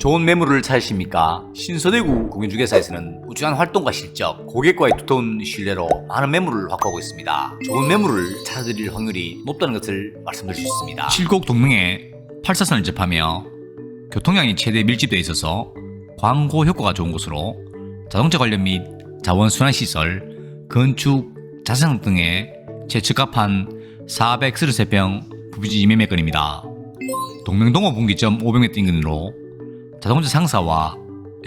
좋은 매물을 찾으십니까? 신서대구 공인중개사에서는 꾸준한 활동과 실적, 고객과의 두터운 신뢰로 많은 매물을 확보하고 있습니다. 좋은 매물을 찾아드릴 확률이 높다는 것을 말씀드릴 수 있습니다. 칠곡 동맹에 8사선을 접하며 교통량이 최대 밀집되어 있어서 광고 효과가 좋은 곳으로 자동차 관련 및 자원순환 시설, 건축, 자산상 등에 최적합한 433평 부비지 매매건입니다. 동명동호 분기점 500m 인근으로 자동차 상사와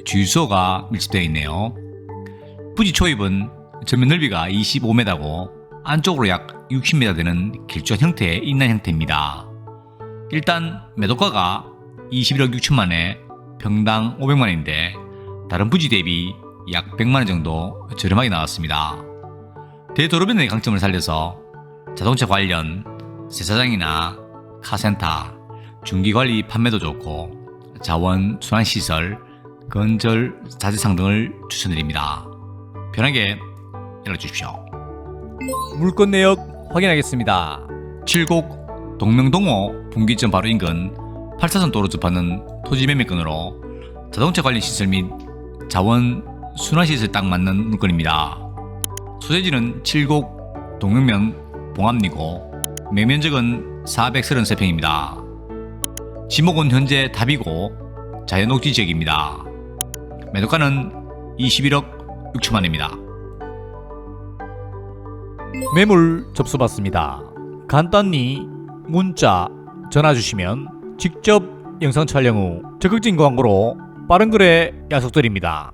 주유소가 밀집되어 있네요. 부지 초입은 전면 넓이가 25m고 안쪽으로 약 60m 되는 길쭉한 형태의 인란 형태입니다. 일단 매도가가 21억 6천만에 평당 500만원인데 다른 부지 대비 약 100만원 정도 저렴하게 나왔습니다. 대도로변의 강점을 살려서 자동차 관련 세차장이나 카센터, 중기관리 판매도 좋고 자원 순환시설, 건설 자재상 등을 추천드립니다. 편하게 연락주십시오. 물건 내역 확인하겠습니다. 칠곡 동명동호 분기점 바로 인근 8차선 도로 접하는 토지 매매건으로 자동차 관련 시설 및 자원 순환시설 딱 맞는 물건입니다. 소재지는 칠곡 동명면 봉암리고 매면적은 433평입니다. 지목은 현재 답이고 자연녹지 지역입니다. 매도가는 21억 6천만입니다. 매물 접수받습니다. 간단히 문자, 전화 주시면 직접 영상 촬영 후 적극적인 광고로 빠른 거래 약속드립니다.